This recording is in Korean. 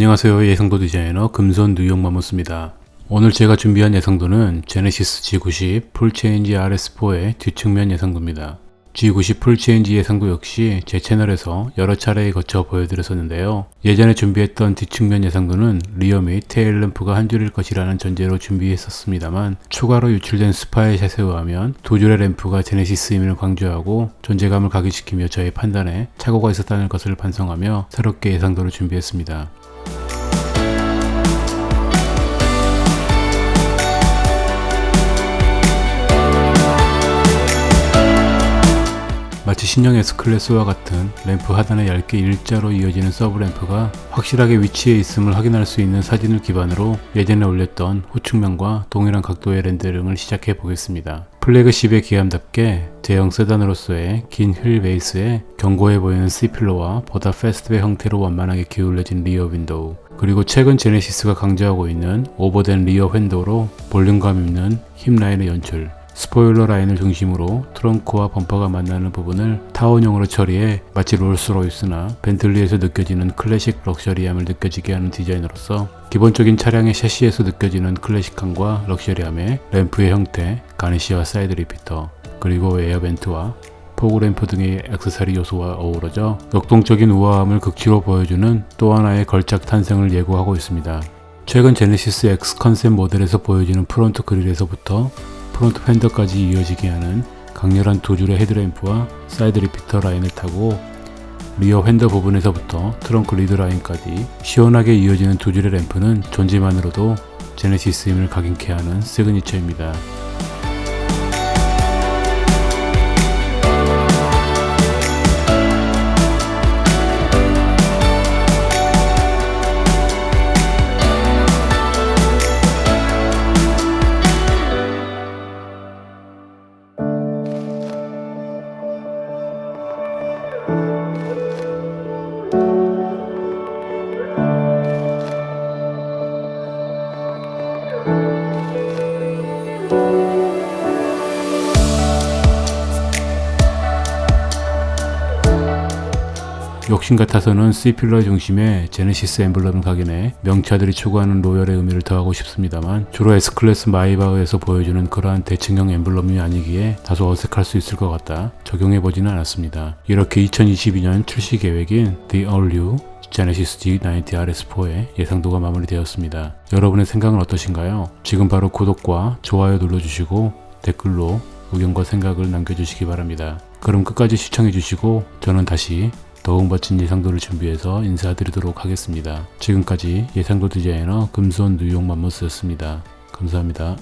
안녕하세요. 예상도 디자이너 금손 뉴욕 마모스입니다. 오늘 제가 준비한 예상도는 제네시스 G90 풀체인지 RS4의 뒷측면 예상도입니다. G90 풀체인지 예상도 역시 제 채널에서 여러 차례에 거쳐 보여드렸었는데요. 예전에 준비했던 뒷측면 예상도는 리어 및 테일 램프가 한 줄일 것이라는 전제로 준비했었습니다만 추가로 유출된 스파의 샷에 의하면 두 줄의 램프가 제네시스임을 강조하고 존재감을 각인시키며 저의 판단에 착오가 있었다는 것을 반성하며 새롭게 예상도를 준비했습니다 신형 S클래스와 같은 램프 하단에 얇게 일자로 이어지는 서브 램프가 확실하게 위치해 있음을 확인할 수 있는 사진을 기반으로 예전에 올렸던 후측면과 동일한 각도의 렌더링을 시작해 보겠습니다. 플래그십의 기함답게 제형 세단으로서의 긴 휠 베이스에 견고해 보이는 C필러와 보다 패스트백 형태로 완만하게 기울여진 리어 윈도우 그리고 최근 제네시스가 강조하고 있는 오버된 리어 윈도우로 볼륨감 있는 힙 라인의 연출 스포일러 라인을 중심으로 트렁크와 범퍼가 만나는 부분을 타원형으로 처리해 마치 롤스로이스나 벤틀리에서 느껴지는 클래식 럭셔리함을 느껴지게 하는 디자인으로서 기본적인 차량의 셰시에서 느껴지는 클래식함과 럭셔리함에 램프의 형태, 가니시와 사이드 리피터, 그리고 에어벤트와 포그램프 등의 액세서리 요소와 어우러져 역동적인 우아함을 극치로 보여주는 또 하나의 걸작 탄생을 예고하고 있습니다. 최근 제네시스 X 컨셉 모델에서 보여지는 프론트 그릴에서부터 프론트 팬더까지 이어지게 하는 강렬한 두 줄의 헤드램프와 사이드 리피터 라인을 타고 리어 팬더 부분에서부터 트렁크 리드 라인까지 시원하게 이어지는 두 줄의 램프는 존재만으로도 제네시스임을 각인케 하는 시그니처입니다. 욕심 같아서는 C필러 중심의 제네시스 엠블럼을 각인해 명차들이 추구하는 로열의 의미를 더하고 싶습니다만 주로 S클래스 마이바흐에서 보여주는 그러한 대칭형 엠블럼이 아니기에 다소 어색할 수 있을 것 같다 적용해보지는 않았습니다. 이렇게 2022년 출시 계획인 The All New 제네시스 G90 RS4의 예상도가 마무리되었습니다. 여러분의 생각은 어떠신가요? 지금 바로 구독과 좋아요 눌러주시고 댓글로 의견과 생각을 남겨주시기 바랍니다. 그럼 끝까지 시청해주시고 저는 다시 멋진 예상도를 준비해서 인사드리도록 하겠습니다. 지금까지 예상도 디자이너 금손 뉴욕 맘모스였습니다. 감사합니다.